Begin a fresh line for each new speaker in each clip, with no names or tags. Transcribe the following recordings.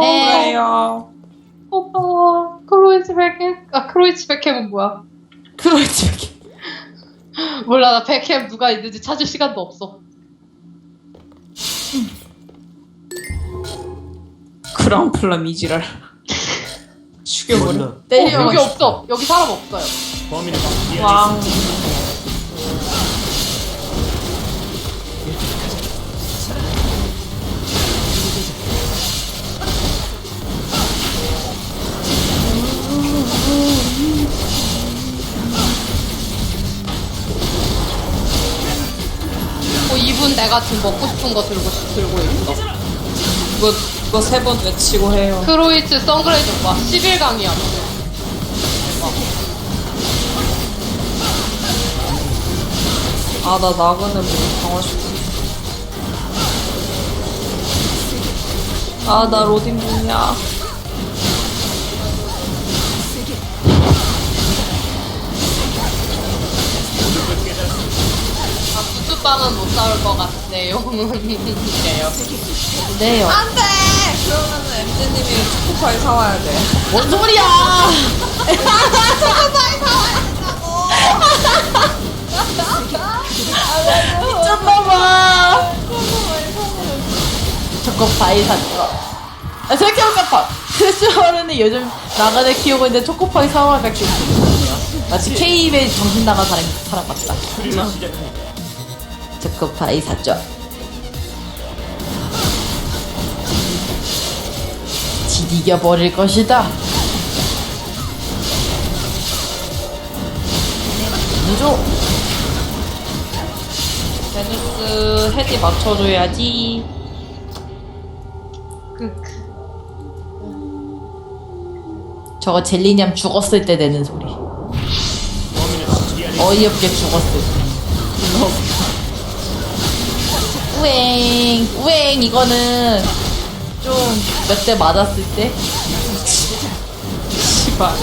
네.
그래요.
오빠 크로이츠 백햄 아 크로이츠 백햄은 뭐야?
그렇지.
몰라 나 백햄 누가 있는지 찾을 시간도 없어.
그랑플라 미지랄. 죽여버려.
어, 여기 없어. 여기 사람 없어요.
범인의 방 이
이분 내가 지금 먹고 싶은 거 들고 들고 있어.
이거 이거 세 번 외치고 해요.
크로이츠 선글라이즈 오빠 11강이야.
아 나 나그네 뭐 강화 싶어. 아 나 로딩 중이야.
아 구두빵은 못 싸울 것 같네요. 그래요.
네요. 안 돼. 그러면은 엠제님이 초코파이 사와야 돼.
뭔 소리야?
미쳤나봐.
초코파이 샀어. 아, 생각해보니까 크리스마스는 요즘 나가네 키우고 있는데 초코파이 사와가 키우거든요. 마치 K입에 정신 나간 사람, 사람 같다. 초코파이 샀죠. 지디겨 버릴 것이다. 무조
베누스 헤디 맞춰줘야지.
저거 젤리냠 죽었을 때 내는 소리. 어이없게 죽었을 때. 우엥, 우엥, 이거는 좀 몇 대 맞았을 때?
씨발.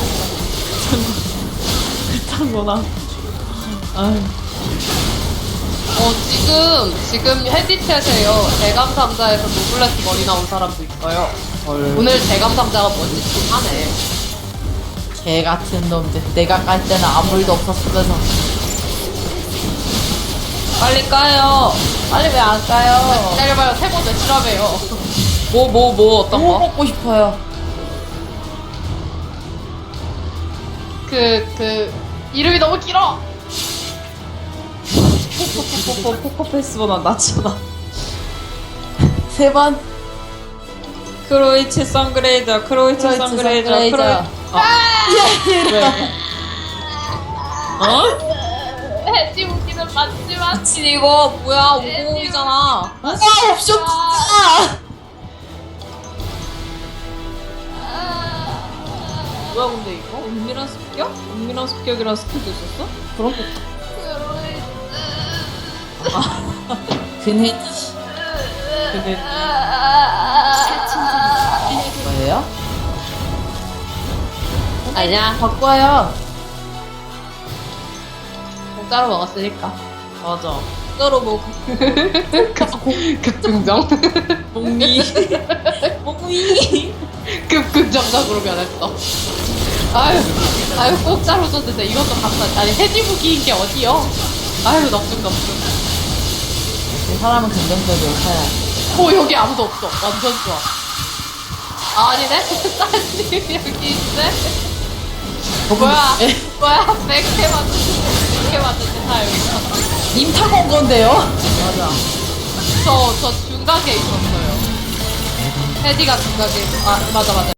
그딴 거나. 아유.
어 지금 지금 헤디챗에요. 대감 상자에서 노블레스 머리 나온 사람도 있어요. 오늘 대감 상자가 뭔지 좀 하네.
개 같은 놈들. 내가 깔 때는 아무 일도 없었으면서.
빨리 까요.
빨리 왜 안 까요?
기다려봐요. 세번 외치라며요.
뭐, 뭐, 뭐, 어떤
너무
거?
먹고 싶어요.
그 그 이름이 너무 길어.
포포, 포커페이스보다 낫잖아.
세 번.
크로이치 선그레이저, 크로이치
크로이치
선그레이저,
선그레이저.
크로이. 아, 왜? 어?
해지 웃기는 맞지만
미친 이거 뭐야? 550이잖아.
뭐가 없었다!
뭐야 근데 이거? 은밀한 습격? 은밀한 습격이라는 스킬도 있었어?
그런 거. 그네
근데
뭐예요?
아니야.
바꿔요.
공짜로 먹었으니까.
맞아. 따로 뭐
급긍정.
목미 목미
급긍정적으로 변했어. 아유, 아유 공짜로 줬는데 이것도 갖다 아니 해지 무기인 게 어디요? 아유 넙죽 넙죽.
사람은 긍정적으로 살아야 돼.
오 여기 아무도 없어. 완전 좋아. 아, 아니네. 딴님 여기 있네. 뭐야? 뭐야? 백해 맞는 데 백해 맞는데 다 여기 있어.
님 타고 온 건데요? 맞아.
저 저 중각에 있었어요. 헤디가 중각에 있- 아 맞아 맞아.